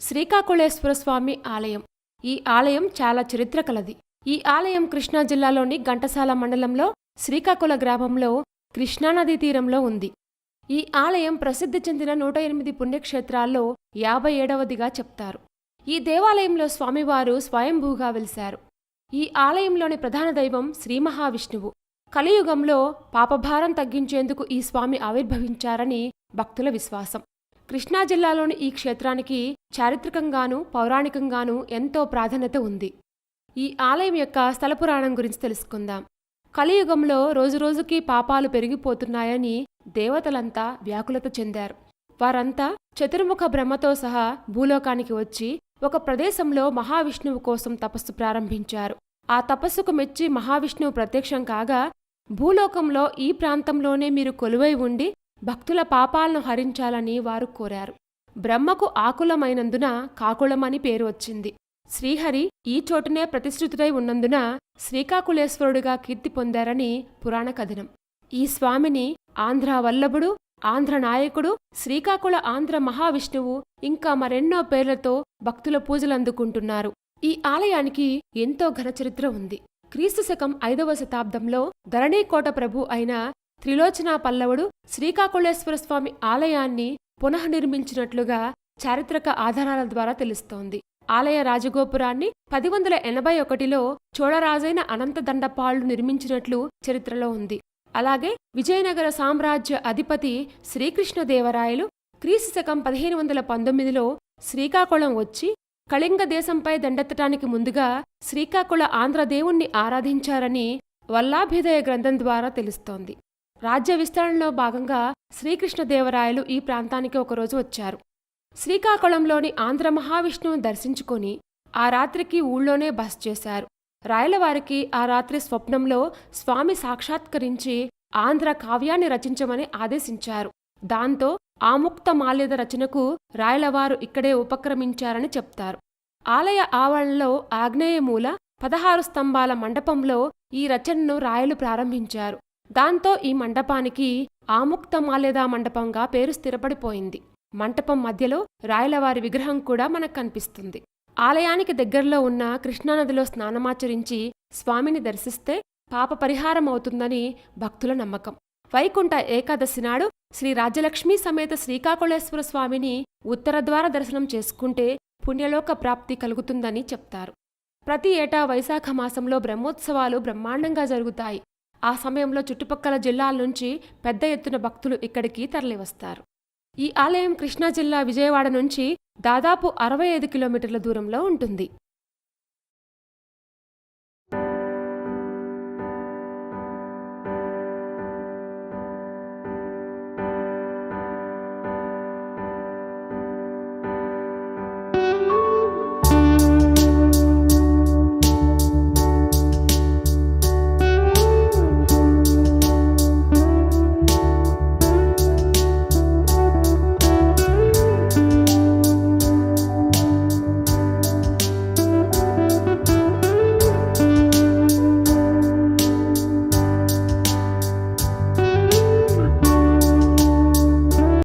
శ్రీకాకుళేశ్వర స్వామి ఆలయం. ఈ ఆలయం చాలా చరిత్ర కలది. ఈ ఆలయం కృష్ణా జిల్లాలోని ఘంటసాల మండలంలో శ్రీకాకుళ గ్రామంలో కృష్ణానదీ తీరంలో ఉంది. ఈ ఆలయం ప్రసిద్ధి చెందిన నూట ఎనిమిది పుణ్యక్షేత్రాల్లో యాభై ఏడవదిగా చెప్తారు. ఈ దేవాలయంలో స్వామివారు స్వయంభూగా వెలిశారు. ఈ ఆలయంలోని ప్రధాన దైవం శ్రీ మహావిష్ణువు. కలియుగంలో పాపభారం తగ్గించేందుకు ఈ స్వామి ఆవిర్భవించారని భక్తుల విశ్వాసం. కృష్ణా జిల్లాలోని ఈ క్షేత్రానికి చారిత్రకంగాను పౌరాణికంగాను ఎంతో ప్రాధాన్యత ఉంది. ఈ ఆలయం యొక్క స్థల పురాణం గురించి తెలుసుకుందాం. కలియుగంలో రోజురోజుకి పాపాలు పెరిగిపోతున్నాయని దేవతలంతా వ్యాకులత చెందారు. వారంతా చతుర్ముఖ బ్రహ్మతో సహా భూలోకానికి వచ్చి ఒక ప్రదేశంలో మహావిష్ణువు కోసం తపస్సు ప్రారంభించారు. ఆ తపస్సుకు మెచ్చి మహావిష్ణువు ప్రత్యక్షం కాగా భూలోకంలో ఈ ప్రాంతంలోనే మీరు కొలువై ఉండి భక్తుల పాపాలను హరించాలని వారు కోరారు. బ్రహ్మకు ఆకులమైనందున కాకుళమని పేరు వచ్చింది. శ్రీహరి ఈ చోటునే ప్రతిష్ఠితుడై ఉన్నందున శ్రీకాకుళేశ్వరుడిగా కీర్తి పొందారని పురాణ కథనం. ఈ స్వామిని ఆంధ్ర వల్లభుడు ఆంధ్ర నాయకుడు శ్రీకాకుళ ఆంధ్ర మహావిష్ణువు ఇంకా మరెన్నో పేర్లతో భక్తుల పూజలందుకుంటున్నారు ఈ ఆలయానికి ఎంతో ఘనచరిత్ర ఉంది. క్రీస్తు శకం ఐదవ శతాబ్దంలో ధరణీకోట ప్రభు అయిన త్రిలోచనా పల్లవుడు శ్రీకాకుళేశ్వర స్వామి ఆలయాన్ని పునఃనిర్మించినట్లుగా చారిత్రక ఆధారాల ద్వారా తెలుస్తోంది. ఆలయ రాజగోపురాన్ని పది వందల ఎనభై ఒకటిలో చోళరాజైన అనంతదండపాళ్ళు నిర్మించినట్లు చరిత్రలో ఉంది. అలాగే విజయనగర సామ్రాజ్య అధిపతి శ్రీకృష్ణదేవరాయలు క్రీస్తు శకం పదిహేను వందల పంతొమ్మిదిలో శ్రీకాకుళం వచ్చి కళింగ దేశంపై దండెత్తటానికి ముందుగా శ్రీకాకుళ ఆంధ్రదేవుణ్ణి ఆరాధించారని వల్లాభ్యుదయ గ్రంథం ద్వారా తెలుస్తోంది. రాజ్య విస్తరణలో భాగంగా శ్రీకృష్ణదేవరాయలు ఈ ప్రాంతానికి ఒకరోజు వచ్చారు. శ్రీకాకుళంలోని ఆంధ్ర మహావిష్ణువుని దర్శించుకొని ఆ రాత్రికి ఊళ్ళోనే బస చేశారు. రాయలవారికి ఆ రాత్రి స్వప్నంలో స్వామి సాక్షాత్కరించి ఆంధ్ర కావ్యాన్ని రచించమని ఆదేశించారు. దాంతో ఆముక్త మాల్యద రచనకు రాయలవారు ఇక్కడే ఉపక్రమించారని చెప్తారు. ఆలయ ఆవరణలో ఆగ్నేయమూల పదహారు స్తంభాల మండపంలో ఈ రచనను రాయలు ప్రారంభించారు. దాంతో ఈ మండపానికి ఆముక్తమాలేదా మండపంగా పేరు స్థిరపడిపోయింది. మంటపం మధ్యలో రాయలవారి విగ్రహం కూడా మనకు కనిపిస్తుంది. ఆలయానికి దగ్గరలో ఉన్న కృష్ణానదిలో స్నానమాచరించి స్వామిని దర్శిస్తే పాప పరిహారం అవుతుందని భక్తుల నమ్మకం. వైకుంఠ ఏకాదశి నాడు శ్రీ రాజలక్ష్మీ సమేత శ్రీకాకుళేశ్వర స్వామిని ఉత్తరద్వార దర్శనం చేసుకుంటే పుణ్యలోక ప్రాప్తి కలుగుతుందని చెప్తారు. ప్రతి ఏటా వైశాఖ మాసంలో బ్రహ్మోత్సవాలు బ్రహ్మాండంగా జరుగుతాయి. ఆ సమయంలో చుట్టుపక్కల జిల్లాల నుంచి పెద్ద ఎత్తున భక్తులు ఇక్కడికి తరలివస్తారు. ఈ ఆలయం కృష్ణా జిల్లా విజయవాడ నుంచి దాదాపు అరవై ఐదు కిలోమీటర్ల దూరంలో ఉంటుంది.